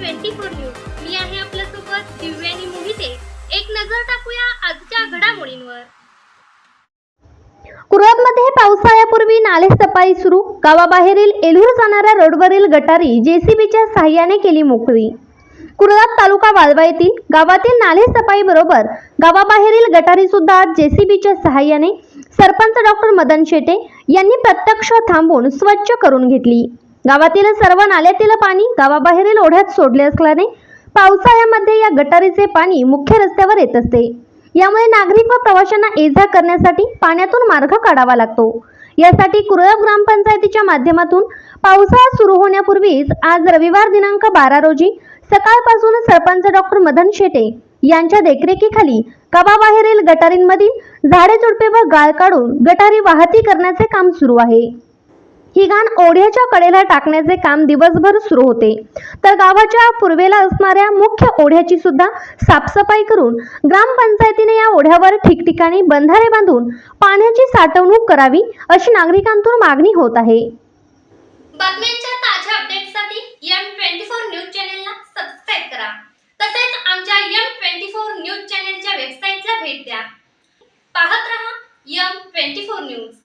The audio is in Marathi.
Twenty four news. मी आहे आपल्यासोबत दिव्यानी मोहिते. एक नजर टाकूया आजच्या घडामोडींवर. कुरळमध्ये पावसाळ्यापूर्वी नाले सफाई सुरू. गावाबाहेरील एलूर जाणाऱ्या रोडवरील गटारी जेसीबीच्या सहाय्याने केली मोकळी. कुरळात तालुका वाळवा येथील गावातील नाले सफाई बरोबर गावाबाहेरील गटारी सुद्धा जेसीबीच्या सहाय्याने. सरपंच डॉक्टर मदन शेटे यांनी प्रत्यक्ष थांबून स्वच्छ करून घेतली. गावातील सर्व नाल्यातील पाणी गावाबाहेरील ओढ्यात सोडले असल्याने पावसाळ्यामध्ये या गटारीचे पाणी मुख्य रस्त्यावर येत असते. यामुळे नागरिक व प्रवाशांना ये जा करण्यासाठी पाण्यातून मार्ग काढावा लागतो. यासाठी कुरळप ग्रामपंचायतीच्या माध्यमातून पावसाळा सुरू होण्यापूर्वीच आज रविवार दिनांक बारा रोजी सकाळपासून सरपंच डॉक्टर मदन शेटे यांच्या देखरेखीखाली गावाबाहेरील गटारींमधील झाडे झुडपे व गाळ काढून गटारी वाहती करण्याचे काम सुरू आहे. ही घाण ओढ्याच्या कडेला टाकण्याचे काम दिवसभर सुरू होते. तर गावाच्या पूर्वेला असणाऱ्या मुख्य ओढ्याची सुद्धा साफसफाई करून ग्रामपंचायतीने या ओढ्यावर ठिकठिकाणी बंधारे बांधून पाण्याची साठवणूक करावी अशी नागरिकांतून मागणी होत आहे. बातम्यांच्या ताज्या अपडेट्ससाठी एम ट्वेंटी फोर न्यूज चॅनेलला सबस्क्राईब करा. तसेच आमच्या एम ट्वेंटी फोर न्यूज चॅनेलच्या वेबसाईटला भेट द्या. पाहत रहा एम ट्वेंटी फोर न्यूज